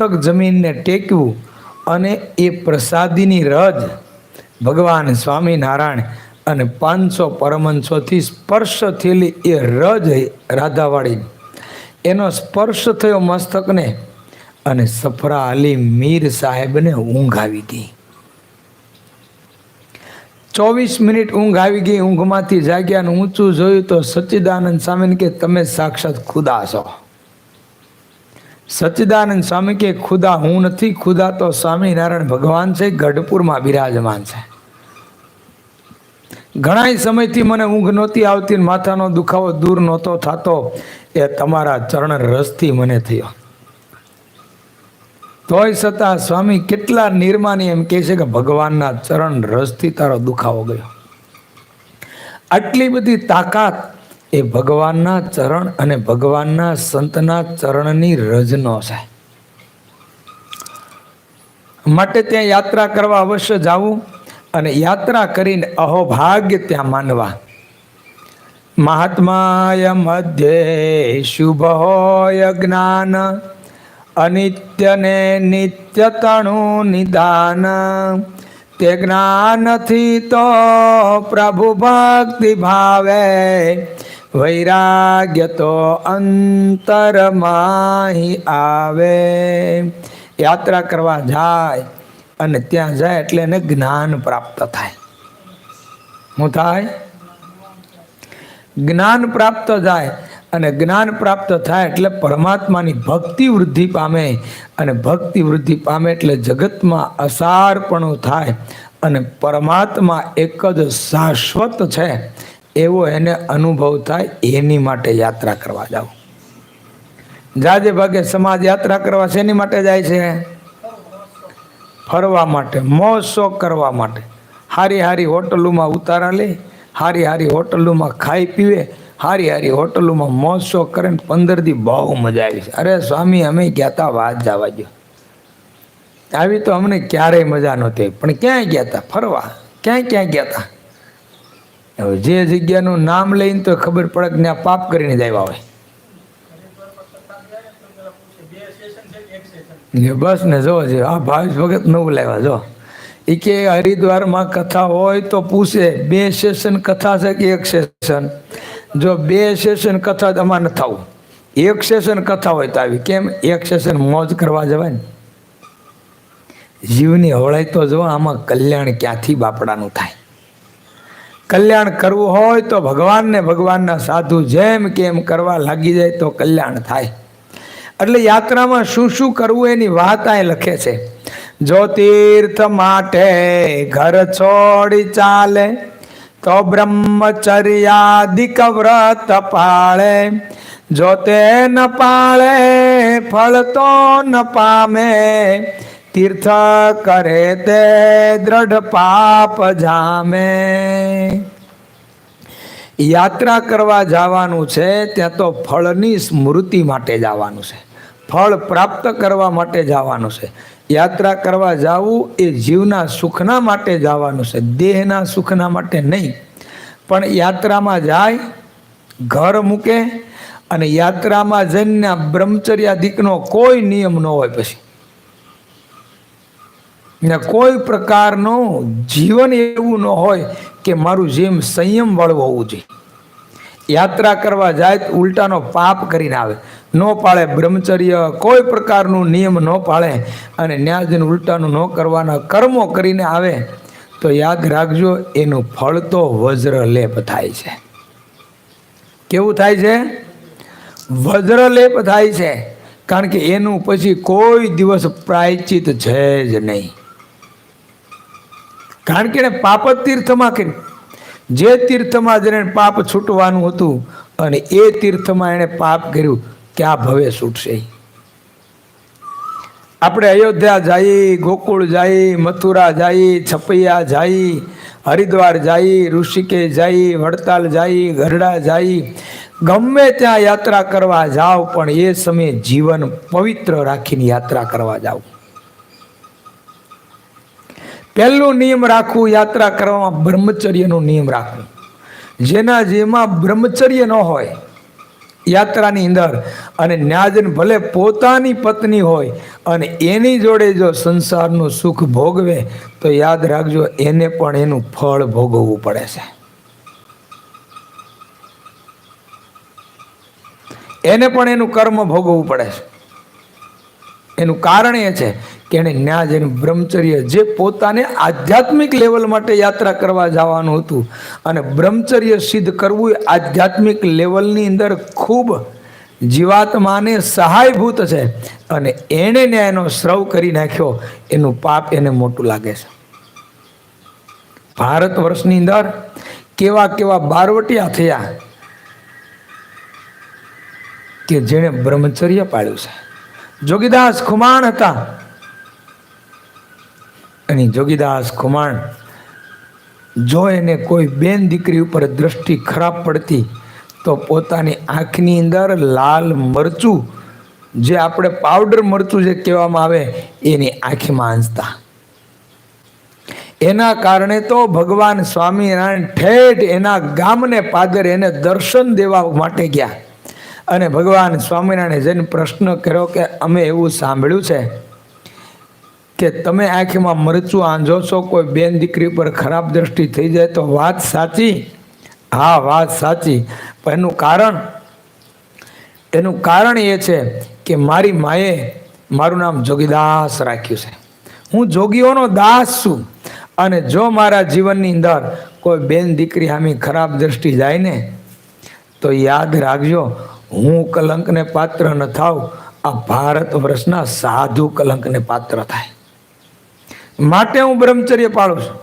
મસ્તક જમીનને ટેકવું અને એ પ્રસાદીની રજ ભગવાન સ્વામિનારાયણ અને પાંચસો પરમંશોથી સ્પર્શ થયેલી એ રજ રાધાવાળી એનો સ્પર્શ થયો મસ્તકને અને સફરા અલી મીર સાહેબને ઊંઘ આવી ગઈ. ચોવીસ મિનિટ ઊંઘ આવી ગઈ, ઊંઘમાંથી જાગ્યા અને ઊંચું જોયું તો સચ્ચિદાનંદ સ્વામીને કે, તમે સાક્ષાત ખુદા છો. સચ્ચિદાનંદ સ્વામી કે ખુદા હું નથી, ખુદા તો સ્વામિનારાયણ ભગવાન છે, ગઢપુરમાં બિરાજમાન છે. ઘણા સમયથી મને ઊંઘ નહોતી આવતી માથાનો દુખાવો દૂર નહોતો થતો, એ તમારા ચરણ રસથી મને થયો. તોય છતાં સ્વામી કેટલા નિર્માની એમ કહે છે કે, ભગવાનના ચરણ રસથી તારો દુખાવો ગયો. આટલી બધી તાકાત એ ભગવાનના ચરણ અને ભગવાનના સંતના ચરણની રજનો છે. માટે ત્યાં યાત્રા કરવા અવશ્ય જવું અને યાત્રા કરીને અહોભાગ્ય ત્યાં માનવા. મહાત્માય મધ્યે શુભ હોય જ્ઞાન, અનિત્યને નિત્ય તણું નિદાન. તે જ્ઞાનથી તો પ્રભુ ભક્તિ ભાવે વૈરાગ્ય તો અંતરમાં આવે. યાત્રા કરવા જાય અને ત્યાં જાય એટલે એને જ્ઞાન પ્રાપ્ત થાય. શું થાય? જ્ઞાન પ્રાપ્ત થાય અને જ્ઞાન પ્રાપ્ત થાય એટલે પરમાત્માની ભક્તિ વૃદ્ધિ પામે અને ભક્તિ વૃદ્ધિ પામે એટલે જગતમાં અસારપણું થાય અને પરમાત્મા એક જ શાશ્વત છે. એવો એને અનુભવ થાય, એની માટે યાત્રા કરવા જાવ જાજે ભાગે સમાજ યાત્રા કરવા શેની માટે જાય છે? ફરવા માટે મોજ શોખ કરવા માટે. હારી હારી હોટલોમાં ઉતારા લે, હારી હારી હોટલોમાં ખાઈ પીવે, હારી હારી હોટલોમાં મોજ શોખ કરે ને પંદર દી બહુ મજા આવી છે. અરે સ્વામી, અમે ગયા તા વાત જવા દો આવી તો અમને ક્યારેય મજા નહોતી પણ ક્યાંય ગયા હતા ફરવા. ક્યાંય ક્યાંય ગયા હતા હવે જે જગ્યાનું નામ લઈને તો ખબર પડે કે ત્યાં પાપ કરીને જ આવ્યા હોય. ને બસ ને જો આ ભાવેશ ભગત નવું લાવ્યા, જો. એ કે હરિદ્વારમાં કથા હોય તો પૂછે, બે સેશન કથા છે કે એક સેશન? જો બે સેશન કથા અમારે નથી થવું. એક સેશન કથા હોય તો આવી. કેમ? એક સેશન મોજ કરવા જવાય ને. જીવની હવળાઈ તો જો, આમાં કલ્યાણ ક્યાંથી બાપડાનું થાય? કલ્યાણ કરવું હોય તો ભગવાનને ભગવાનના સાધુ જેમ કેમ કરવા લાગી જાય તો કલ્યાણ થાય. એટલે યાત્રામાં શું શું કરવું એની વાત આ લખે છે. જો માટે ઘર છોડી ચાલે, તો બ્રહ્મચર્યાદિક વ્રત પાળે. જો તે ન પાળે, ફળ તો ન પામે તીર્થ કરે તે દ્રઢ પાપ જામે. યાત્રા કરવા જવાનું છે, ત્યાં તો ફળની સ્મૃતિ માટે જવાનું છે. ફળ પ્રાપ્ત કરવા માટે જવાનું છે. યાત્રા કરવા જવું એ જીવના સુખના માટે જવાનું છે, દેહના સુખના માટે નહીં. પણ યાત્રામાં જાય, ઘર મૂકે અને યાત્રામાં જઈને બ્રહ્મચર્યાધિકનો કોઈ નિયમ ન હોય પછી. ને કોઈ પ્રકારનું જીવન એવું ન હોય કે મારું જેમ સંયમ વાળવું હોવું જોઈએ. યાત્રા કરવા જાય ઉલટાનો પાપ કરીને આવે. ન પાળે બ્રહ્મચર્ય, કોઈ પ્રકારનું નિયમ ન પાળે અને ન્યાજન ઉલટાનું ન કરવાના કર્મો કરીને આવે, તો યાદ રાખજો, એનું ફળ તો વજ્રલેપ થાય છે. કેવું થાય છે? વજ્રલેપ થાય છે. કારણ કે એનું પછી કોઈ દિવસ પ્રાયચિત છે જ નહીં. કારણ કે એને પાપ જ તીર્થમાં કરી જે તીર્થમાં જઈને પાપ છૂટવાનું હતું અને એ તીર્થમાં એણે પાપ કર્યું, ક્યાં ભવે છૂટશે? આપણે અયોધ્યા જઈ, ગોકુળ જઈ, મથુરા જઈ, છપૈયા જઈ, હરિદ્વાર જઈ, ઋષિકેશ જઈ વડતાલ જઈ ગરડા જઈ, ગમે ત્યાં યાત્રા કરવા જાઓ, પણ એ સમયે જીવન પવિત્ર રાખીને યાત્રા કરવા જાઓ. પહેલું નિયમ રાખવું, યાત્રા કરવામાં બ્રહ્મચર્યનો નિયમ રાખવું. જેના જેમાં બ્રહ્મચર્ય ન હોય, યાત્રાની અંદર, અને ન્યાજન ભલે પોતાની પત્ની હોય, અને એની જોડે જો સંસારનું સુખ ભોગવે, તો યાદ રાખજો, એને પણ એનું ફળ ભોગવવું પડે છે. એને પણ એનું કર્મ ભોગવવું પડે છે. એનું કારણ એ છે કે એણે ન્યાજ એનું બ્રહ્મચર્ય જે પોતાને આધ્યાત્મિક લેવલ માટે યાત્રા કરવા જવાનું હતું. અને બ્રહ્મચર્ય સિદ્ધ કરવું એ આધ્યાત્મિક લેવલની અંદર ખૂબ જીવાત્માને સહાયભૂત છે. અને એણે ને એનો સ્રવ કરી નાખ્યો. એનું પાપ એને મોટું લાગે છે. ભારત વર્ષની અંદર કેવા કેવા બારવટિયા થયા કે જેણે બ્રહ્મચર્ય પાળ્યું છે. જોગીદાસ ખુમાણ હતા. અને જોગીદાસ ખુમાણ, જો એને કોઈ બેન દીકરી ઉપર દ્રષ્ટિ ખરાબ પડતી, તો પોતાની આંખની અંદર લાલ મરચું, જે આપણે પાવડર મરચું જે કહેવામાં આવે, એની આંખીમાં આંચતા. એના કારણે તો ભગવાન સ્વામિનારાયણ ઠેઠ એના ગામને પાદર એને દર્શન દેવા માટે ગયા. અને ભગવાન સ્વામિનારાયણે જઈને પ્રશ્ન કર્યો કે, અમે એવું સાંભળ્યું છે કે તમે આંખમાં મરચું આંજો છો કોઈ બેન દીકરી પર ખરાબ દ્રષ્ટિ થઈ જાય તો વાત સાચી? હા, વાત સાચી. પણ એનું કારણ? એનું કારણ એ છે કે મારી માએ મારું નામ જોગીદાસ રાખ્યું છે. હું જોગીઓનો દાસ છું અને જો મારા જીવનની અંદર કોઈ બેન દીકરી આમી ખરાબ દ્રષ્ટિ જાય ને, તો યાદ રાખજો, હું કલંકને પાત્ર ન થાવ આ ભારત વર્ષના સાધુ કલંકને પાત્ર થાય. માટે હું બ્રહ્મચર્ય પાળું છું.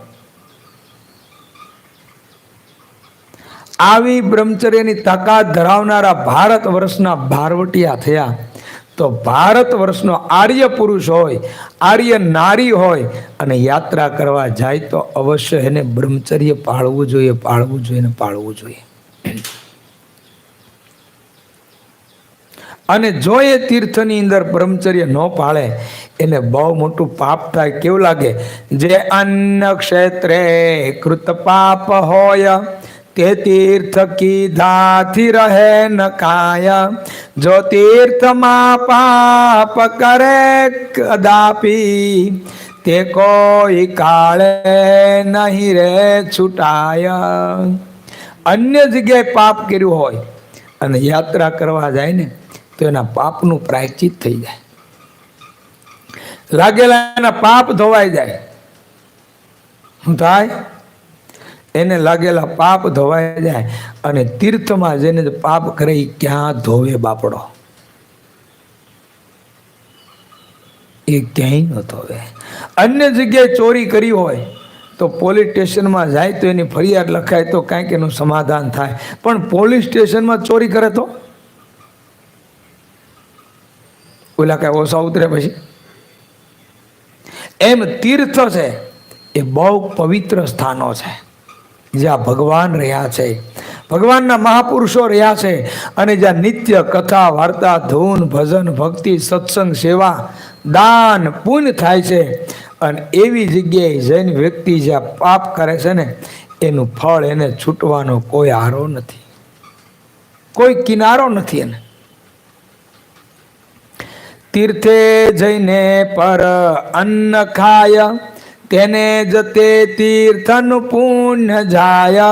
આવી બ્રહ્મચર્યની તાકાત ધરાવનારા ભારત વર્ષના ભારવટિયા થયા તો ભારત વર્ષનો આર્ય પુરુષ હોય, આર્ય નારી હોય અને યાત્રા કરવા જાય તો અવશ્ય એને બ્રહ્મચર્ય પાળવું જોઈએ પાળવું જોઈએ ને પાળવું જોઈએ. અને જો એ તીર્થની અંદર બ્રહ્મચર્ય ન પાળે, એને બહુ મોટું પાપ થાય. કેવું લાગે? જે અન્ન ક્ષેત્રે કૃત પાપ હોય, તે તીર્થ કીધાથી રહે ન કાય. જો તીર્થમાં પાપ કરે કદાપી, તે કોઈ કાળે નહીં રે છૂટાય. અન્ય જગ્યાએ પાપ કર્યું હોય અને યાત્રા કરવા જાય ને તો એના પાપનું પ્રાયચિત થઈ જાય. લાગેલા એના પાપ ધોવાઈ જાય. શું થાય? એને લાગેલા પાપ ધોવાઈ જાય અને તીર્થમાં જેને પાપ કરે એ ક્યાં ધોવે બાપડો? એ ક્યાંય ન ધોવે. અન્ય જગ્યાએ ચોરી કરી હોય તો પોલીસ સ્ટેશનમાં જાય તો એની ફરિયાદ લખાય તો કાંઈક એનું સમાધાન થાય. પણ પોલીસ સ્ટેશનમાં ચોરી કરે તો? ઓલા કાંઈ ઓછા ઉતરે પછી. એમ તીર્થ છે, એ બહુ પવિત્ર સ્થાનો છે. જ્યાં ભગવાન રહ્યા છે. ભગવાનના મહાપુરુષો રહ્યા છે અને જ્યાં નિત્ય કથા, વાર્તા, ધૂન, ભજન, ભક્તિ, સત્સંગ, સેવા, દાન પુણ્ય થાય છે. અને એવી જગ્યાએ જૈન વ્યક્તિ જ્યાં પાપ કરે છે ને, એનું ફળ એને છૂટવાનો કોઈ આરો નથી. કોઈ કિનારો નથી એને. તીર્થે જઈને પર અન્ન ખાય, તેને જતે તીર્થનું પુણ્ય જાય.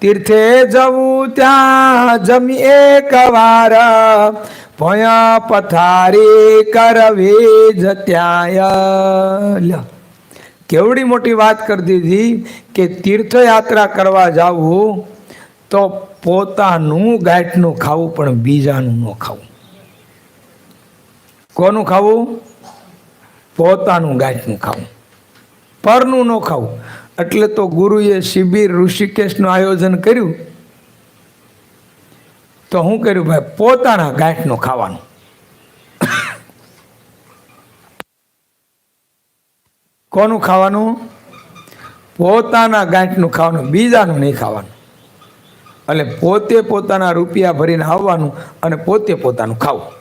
તીર્થે જવું ત્યાં જમી એક વાર, ભોયા પથારી કરવી જ ત્યાં લ્યો. કેવડી મોટી વાત કરી દીધી કે તીર્થયાત્રા કરવા જવું તો પોતાનું ગાંઠનું ખાવું પણ બીજાનું ન ખાવું. કોનું ખાવું? પોતાનું ગાંઠનું ખાવું. પરનું ન ખાવું. એટલે તો ગુરુએ શિબિર ઋષિકેશનું આયોજન કર્યું. તો હું કર્યું, ભાઈ, પોતાના ગાંઠનું ખાવાનું. કોનું ખાવાનું? પોતાના ગાંઠનું ખાવાનું, બીજાનું નહીં ખાવાનું. એટલે પોતે પોતાના રૂપિયા ભરીને આવવાનું અને પોતે પોતાનું ખાવું.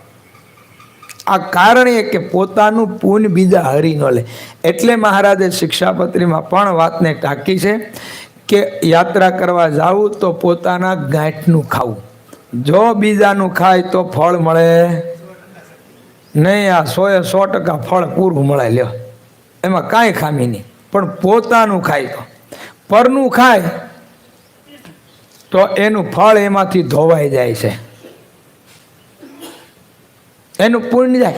આ કારણ એ કે પોતાનું પૂન બીજા હરી ન લે. એટલે મહારાજે શિક્ષાપત્રીમાં પણ વાતને ટાંકી છે કે યાત્રા કરવા જાવું તો પોતાના ગાંઠનું ખાવું. જો બીજાનું ખાય તો ફળ મળે. નહીં, આ સો એ સો ટકા ફળ પૂરું મળે, લ્યો. એમાં કાંઈ ખામી નહીં. પણ પોતાનું ખાય તો. પરનું ખાય તો એનું ફળ એમાંથી ધોવાઈ જાય છે. એનું પુણ્ય જાય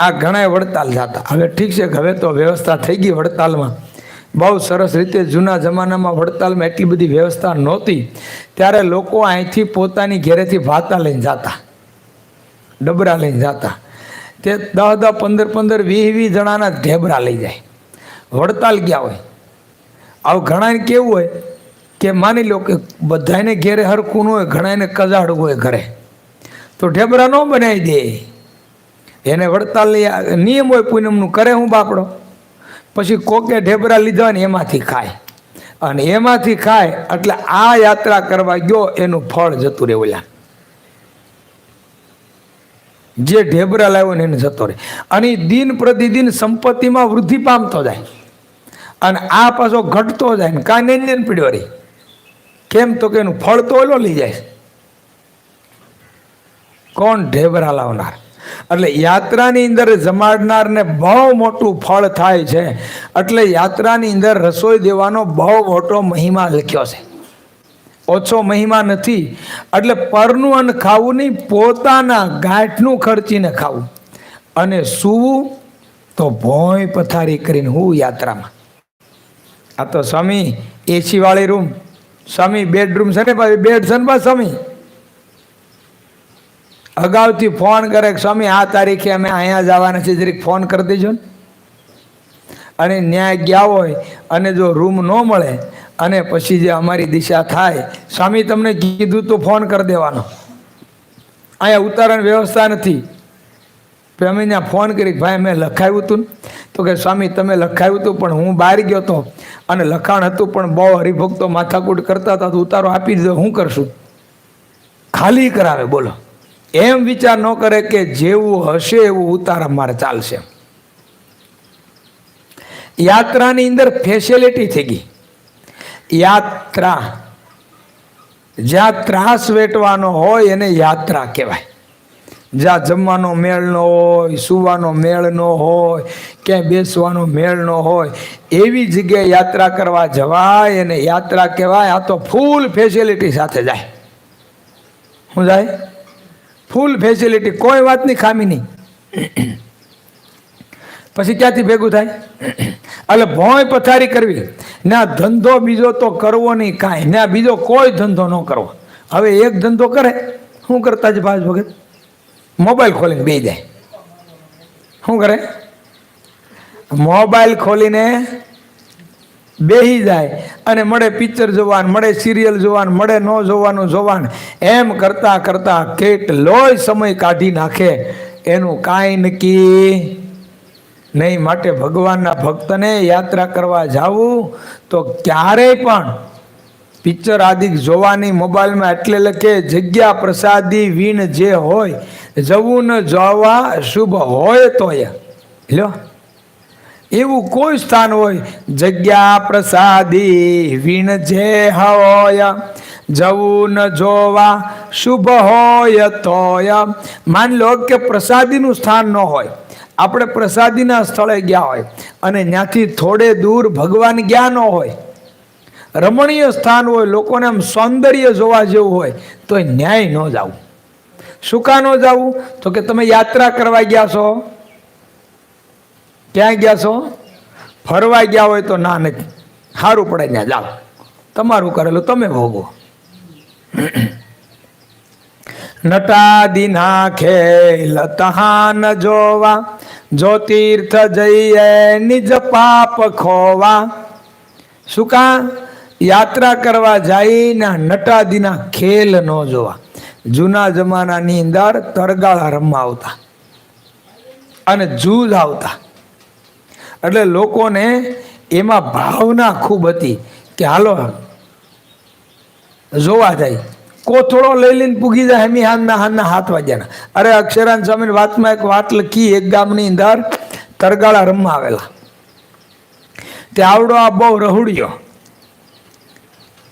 આ ઘણા વડતાલ જતા. હવે ઠીક છે હવે તો વ્યવસ્થા થઈ ગઈ વડતાલમાં. બહુ સરસ રીતે જૂના જમાનામાં વડતાલમાં એટલી બધી વ્યવસ્થા નહોતી. ત્યારે લોકો અહીંથી પોતાની ઘેરેથી ભાતા લઈને જતા. ડબરા લઈને જતા. તે દસ દસ પંદર પંદર, વીસ વીસ જણાના ઢેબરા લઈ જાય. વડતાલ ગયા હોય. આવું ઘણાને કેવું હોય કે માની લો કે બધાને ઘેરે હરખું ન હોય ઘણાને કજાડવું હોય ઘરે. તો ઢેબરા ન બનાવી દે. એને વડતાલ લઈ નિયમ હોય પૂનમનું, કરે હું બાપડો. પછી કોકે ઢેબરા લીધા ને એમાંથી ખાય. અને એમાંથી ખાય, એટલે આ યાત્રા કરવા ગયો, એનું ફળ જતું રહે ઓલા. જે ઢેબરા લાવ્યો ને એને જતો રહે. અને દિન પ્રતિદિન સંપત્તિમાં વૃદ્ધિ પામતો જાય. અને આ પાછો ઘટતો જાય ને, કાંઈ નહીં પીડ્યો રહી કેમ તો કે એનું ફળ તો ઓલો લઈ જાય. કોણ ઢેબરા લાવનાર? એટલે યાત્રાની અંદર જમાડનારને બહુ મોટું ફળ થાય છે. એટલે યાત્રાની અંદર રસોઈ દેવાનો બહુ મોટો મહિમા લખ્યો છે. ઓછો મહિમા નથી. એટલે પરનું અન્ન ખાવું નહીં, પોતાના ગાંઠનું ખર્ચીને ખાવું. અને સૂવું તો ભોંય પથારી કરીને હું યાત્રામાં. આ તો સ્વામી, એસી વાળી રૂમ. સ્વામી, બેડરૂમ છે ને બેડ છે ને, બા સ્વામી? અગાઉથી ફોન કરે કે, સ્વામી, આ તારીખે અમે અહીંયા જવાના છે જરીક ફોન કરી દેજો ને. અને ન્યાય ગયા હોય અને જો રૂમ ન મળે અને પછી જે અમારી દિશા થાય, સ્વામી, તમને કીધું તો ફોન કરી દેવાનો. અહીંયા ઉતારણ વ્યવસ્થા નથી. પછી અમે ત્યાં ફોન કરી ભાઈ મેં લખાવ્યું હતું તો કે, સ્વામી, તમે લખાવ્યું હતું, પણ હું બહાર ગયો હતો અને લખાણ હતું, પણ બહુ હરિભક્તો માથાકૂટ કરતા હતા, તો ઉતારો આપી દીધો. હું કરશું? ખાલી કરાવે, બોલો. એમ વિચાર ન કરે કે જેવું હશે એવું ઉતારા મારે ચાલશે. યાત્રાની અંદર ફેસિલિટી થઈ ગઈ. યાત્રા, જ્યાં ત્રાસ વેટવાનો હોય એને યાત્રા કહેવાય. જ્યાં જમવાનો મેળ ન હોય, સુવાનો મેળ ન હોય, ક્યાંય બેસવાનો મેળ ન હોય, એવી જગ્યાએ યાત્રા કરવા જવાય એને યાત્રા કહેવાય. આ તો ફૂલ ફેસિલિટી સાથે જાય. શું જાય? ફૂલ ફેસિલિટી કોઈ વાતની ખામી નહીં. પછી ક્યાંથી ભેગું થાય? એટલે ભોંય પથારી કરવી. ના, ધંધો બીજો તો કરવો નહીં કાંઈ. ના, બીજો કોઈ ધંધો ન કરવો. હવે એક ધંધો કરે, શું કરતા છે ભાજ ભગત મોબાઈલ ખોલીને બે જાય. શું કરે? મોબાઈલ ખોલીને બેહી જાય અને મળે પિક્ચર જોવાનું, મળે સિરિયલ જોવાનું, મળે ન જોવાનું જોવાનું, એમ કરતાં કરતાં કેટલોય સમય કાઢી નાખે. એનું કાંઈ નક્કી નહીં. માટે ભગવાનના ભક્તને યાત્રા કરવા જાવું તો ક્યારેય પણ પિક્ચર આદિ જોવાની મોબાઈલમાં એટલે લખે, જગ્યા પ્રસાદી વીણ જે હોય, જવું ન જોવા શુભ હોય તોય. લ્યો. એવું કોઈ સ્થાન હોય, જગ્યા પ્રસાદી વીણ જે હોય, જવું ન જોવા શુભ હોય તોય. માન લો કે પ્રસાદીનું સ્થાન ન હોય. આપણે પ્રસાદીના સ્થળે ગયા હોય અને ત્યાંથી થોડે દૂર ભગવાન ગયા ન હોય. રમણીય સ્થાન હોય, લોકોને આમ સૌંદર્ય જોવા જેવું હોય તો ન્યાય ન જવું. શું કા ન જવું? તો કે તમે યાત્રા કરવા ગયા છો? ક્યાં ગયા છો? ફરવા ગયા હોય તો ના નથી. સારું પડે ત્યાં જાઓ. તમારું કરેલું, તમે ભોગવો. નટાદિના ખેલ તહાન જોવા જો તીર્થ જઈએ, નિજ પાપ ખોવા. શું કા? યાત્રા કરવા જઈને નટાદીના ખેલ ન જોવા. જૂના જમાનાની અંદર તરગાળા રમવા આવતા. અને જૂજ આવતા. એટલે લોકોને એમાં ભાવના ખૂબ હતી કે હાલો જોવા જાય. કોથળો લઈ લઈને પૂગી જાય હેમી હાનના હાનના હાથ વાગ્યાના. અરે અક્ષરાન સ્વામીની વાતમાં એક વાત લખી એક ગામની અંદર તરગાળા રમવા આવેલા. તે આવડો આ બહુ રહુડ્યો.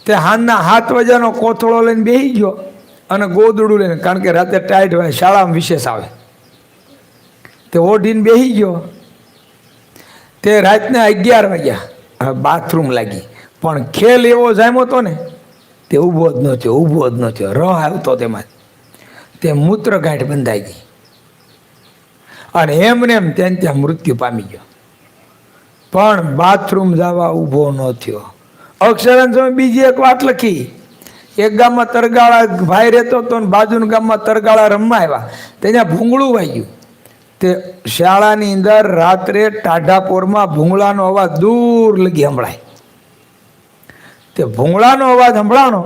તે હાનના હાથ વાગ્યાનો કોથળો લઈને બેસી ગયો અને ગોદડું લઈને, કારણ કે રાતે ટાઈટ હોય શાળામાં વિશેષ આવે. તે ઓઢીને બેસી ગયો. તે રાતના અગિયાર વાગ્યા. બાથરૂમ લાગી. પણ ખેલ એવો જામ્યો હતો ને, તે ઊભો જ ન થયો, ઊભો જ ન થયો. રહ આવતો તેમાં. તે મૂત્રગાંઠ બંધાઈ ગઈ. અને એમને એમ ત્યાં ત્યાં મૃત્યુ પામી ગયો. પણ બાથરૂમ જવા ઊભો ન થયો. અક્ષરાંશ બીજી એક વાત લખી. એક ગામમાં તરગાળા ભાઈ રહેતો હતો ને, બાજુના ગામમાં તરગાળા રમવા આવ્યા. ત્યાં ભૂંગળું વાગ્યું. તે શાળાની અંદર રાત્રે ટાઢાપોરમાં ભૂંગળાનો અવાજ દૂર લગી સંભળાય. તે ભૂંગળાનો અવાજ સંભળાણો,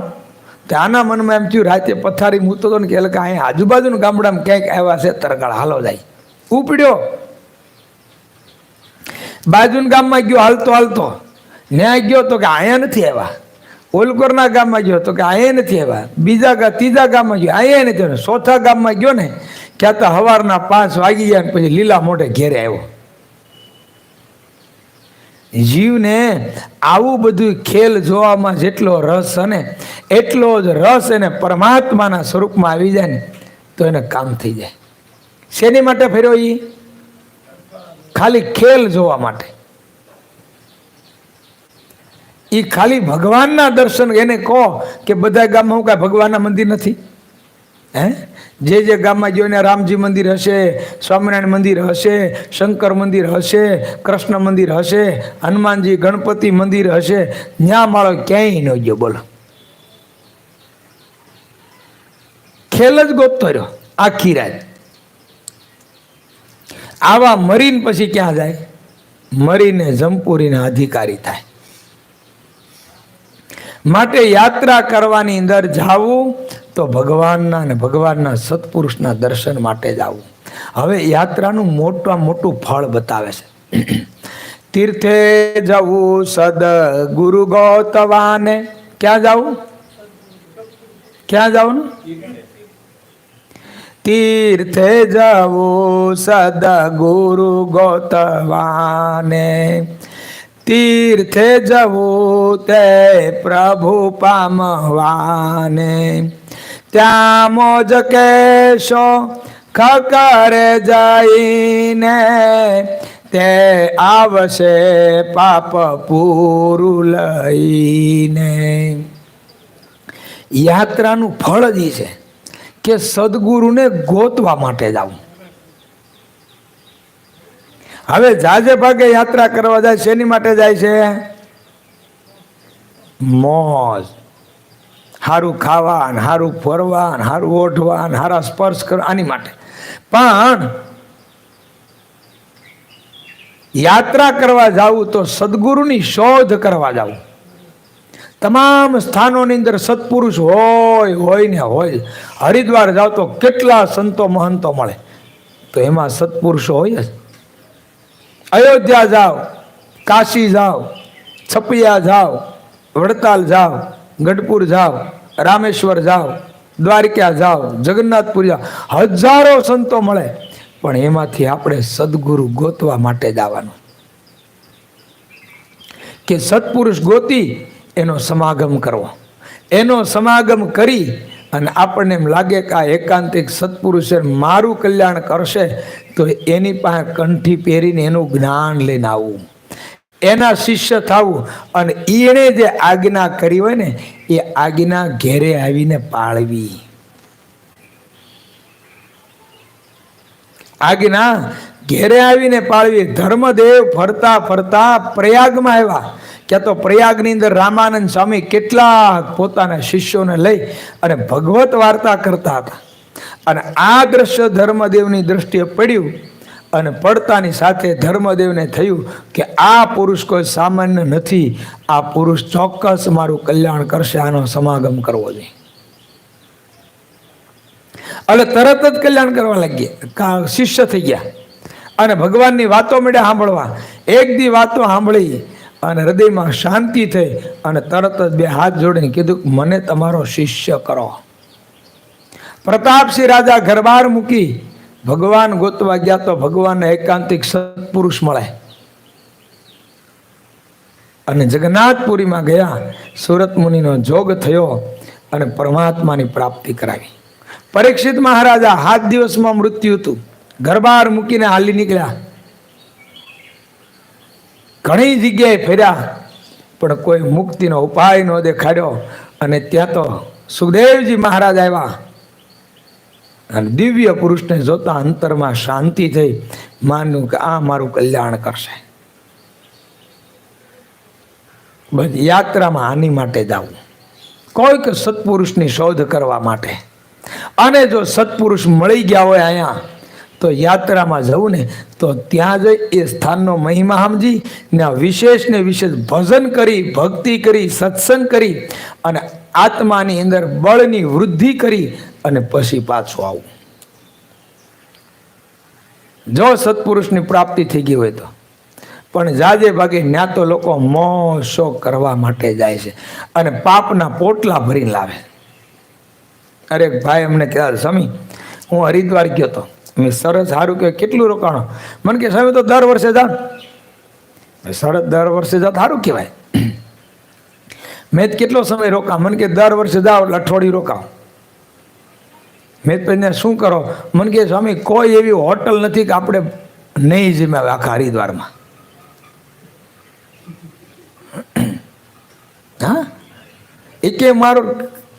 તે આના મનમાં એમ થયું, રાતે પથારી મૂતો હતો ને કે એટલે અહીંયા આજુબાજુના ગામડામાં ક્યાંક આવ્યા છે, તરગાળ હાલો જાય. ઉપડ્યો. બાજુના ગામમાં ગયો હાલતો હાલતો. ન્યાય ગયો તો કે અહીંયા નથી આવ્યા. ઓલકોરના ગામમાં ગયો તો કે અહીંયા નથી આવ્યા. બીજા ત્રીજા ગામમાં ગયો, અહીંયા નથી આવ્યો. ચોથા ગામમાં ગયો ને ક્યાં હવારના પાંચ વાગી ગયા પછી લીલા મોઢે ઘેરે આવ્યો. જીવને આવું બધું ખેલ જોવામાં જેટલો રસ અને એટલો જ રસ એને પરમાત્માના સ્વરૂપમાં આવી જાય ને તો એને કામ થઈ જાય. શેની માટે ફેર્યો એ ખાલી ખેલ જોવા માટે. એ ખાલી ભગવાનના દર્શન એને કહો કે બધા ગામમાં હું કાંઈ ભગવાનના મંદિર નથી? હે? જે જે ગામમાં જોઈને રામજી મંદિર હશે, સ્વામિનારાયણ મંદિર હશે, શંકર મંદિર હશે, કૃષ્ણ મંદિર હશે, હનુમાનજી ગણપતિ મંદિર હશે ત્યાં માળો ક્યાંય ન ગયો, બોલો. ખેલ જ ગોતતો રહ્યો આખી રાત. આવા મરીને પછી ક્યાં જાય? મરીને જમપુરીના અધિકારી થાય. માટે યાત્રા કરવાની અંદર જાવું તો ભગવાનના અને ભગવાનના સત્પુરુષના દર્શન માટે જવું હવે યાત્રાનું મોટા મોટું ફળ બતાવે છે. તીર્થે જવું સદ ગુરુ ગૌતવાને. ક્યાં જવું? ક્યાં જવું? તીર્થે જવું સદ ગુરુ ગૌતવાને. તીર્થે જવું તે પ્રભુ પામવાને. ત્યાં મોજ કેશો, ખકરે જઈને તે આવશે પાપ પૂરું લઈને. યાત્રાનું ફળ જ છે કે સદગુરુને ગોતવા માટે જવું હવે જાજે ભાગે યાત્રા કરવા જાય, શેની માટે જાય છે? મોજ. સારું ખાવા ને સારું ફરવા ને સારું ઓઢવા ને સારા સ્પર્શ કરવા આની માટે. પણ યાત્રા કરવા જાવ તો સદગુરુની શોધ કરવા જાવું તમામ સ્થાનોની અંદર સત્પુરુષ હોય હોય ને હોય. હરિદ્વાર જાવ તો કેટલા સંતો મહંતો મળે? તો એમાં સત્પુરુષો હોય જ. અયોધ્યા જાઓ, કાશી જાઓ, છપિયા જાઓ, વડતાલ જાઓ ગઢપુર જાઓ, રામેશ્વર જાઓ, દ્વારિકા જાઓ, જગન્નાથપુરી જાઓ, હજારો સંતો મળે. પણ એમાંથી આપણે સદગુરુ ગોતવા માટે જવાનું કે સત્પુરુષ ગોતી, એનો સમાગમ કરવો. એનો સમાગમ કરી અને આપણને એમ લાગે કે આ એકાંતિક સત્પુરુષ મારું કલ્યાણ કરશે, તો એની પાસે કંઠી પહેરીને એનું જ્ઞાન લઈને આવવું એના શિષ્ય થવું. અને એણે જે આજ્ઞા કરી હોય ને, એ આજ્ઞા ઘેરે આવીને પાળવી. આજ્ઞા ઘેરે આવીને પાળવી. ધર્મદેવ ફરતા ફરતા પ્રયાગમાં આવ્યા. ક્યાં તો પ્રયાગની અંદર રામાનંદ સ્વામી કેટલાક પોતાના શિષ્યોને લઈ અને ભગવત વાર્તા કરતા હતા. અને આ દ્રશ્ય ધર્મદેવની દ્રષ્ટિએ પડ્યું. અને પડતાની સાથે ધર્મદેવને થયું કે આ પુરુષ કોઈ સામાન્ય નથી. આ પુરુષ ચોક્કસ મારું કલ્યાણ કરશે, આનો સમાગમ કરવો જોઈએ. એટલે તરત જ કલ્યાણ કરવા લાગ્યા શિષ્ય થઈ ગયા. અને ભગવાનની વાતો મળ્યા સાંભળવા. એક દી વાતો સાંભળી અને હૃદયમાં શાંતિ થઈ અને તરત જ બે હાથ જોડીને કીધું, મને તમારો શિષ્ય કરો. પ્રતાપસિંહ રાજા ઘરબાર મૂકી ભગવાન ગોતવા ગયા તો ભગવાનને એકાંતિક સત્પુરુષ મળે. અને જગન્નાથપુરીમાં ગયા, સુરત મુનિનો જોગ થયો અને પરમાત્માની પ્રાપ્તિ કરાવી. પરીક્ષિત મહારાજા, હાથ દિવસમાં મૃત્યુ હતું. ઘરબાર મૂકીને હાલી નીકળ્યા. ઘણી જગ્યાએ ફર્યા, પણ કોઈ મુક્તિનો ઉપાય ન દેખાડ્યો. અને ત્યાં તો સુખદેવજી મહારાજ આવ્યા. અને દિવ્ય પુરુષને જોતા અંતરમાં શાંતિ થઈ માન્યું કે આ મારું કલ્યાણ કરશે. યાત્રામાં આની માટે જવું કોઈક સત્પુરુષની શોધ કરવા માટે. અને જો સત્પુરુષ મળી ગયા હોય અહીંયા, તો યાત્રામાં જવું ને, તો ત્યાં જઈ એ સ્થાનનો મહિમા સમજી ને વિશેષ ને વિશેષ ભજન કરી, ભક્તિ કરી, સત્સંગ કરી અને આત્માની અંદર બળની વૃદ્ધિ કરી અને પછી પાછું આવું. જો સત્પુરુષની પ્રાપ્તિ થઈ ગઈ હોય તો. પણ જાજે ભાગે ત્યાં તો લોકો મો શોખ કરવા માટે જાય છે અને પાપના પોટલા ભરીને લાવે. અરે ભાઈ અમને કહેતા સ્વામી, હું હરિદ્વાર ગયો તો. મેં સરસ સારું કે કેટલું રોકાણો? મને કે સ્વામી, તો દર વર્ષે જા સરસ, દર વર્ષે જા સારું કહેવાય. મેં કેટલો સમય રોકા મને કે દર વર્ષે જાઓ, એટલે અઠવાડિયું રોકાવ મેં તો શું કરો? મને કે સ્વામી, કોઈ એવી હોટલ નથી કે આપણે નહીં જીમાવે આખા હરિદ્વારમાં. હા? એ કે, મારો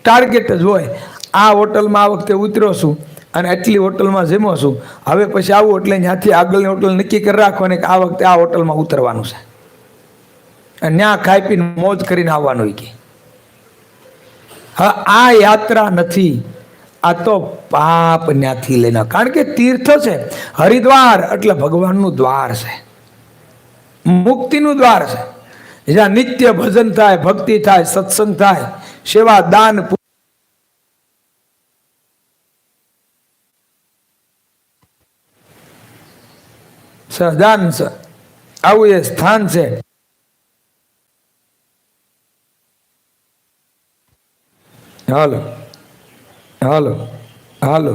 ટાર્ગેટ જ હોય. આ હોટલમાં આ વખતે ઉતર્યો છું અને આટલી હોટલમાં જમો છું. હવે પછી આવું એટલે ત્યાંથી આગળની હોટલ નક્કી કરી રાખવાની કે આ વખતે આ હોટલમાં ઉતરવાનું છે. અને ત્યાં ખાઈ પીને મોજ કરીને આવવાનું કે. હા, આ યાત્રા નથી. આ તો પાપ ન્યાથી લઈને, કારણ કે તીર્થ છે, હરિદ્વાર એટલે ભગવાનનું દ્વાર છે. મુક્તિનું દ્વાર છે. જ્યાં નિત્ય ભજન થાય, ભક્તિ થાય, સત્સંગ થાય, સેવા, દાન છે. આવું એ સ્થાન છે. હાલો. હાલો હાલો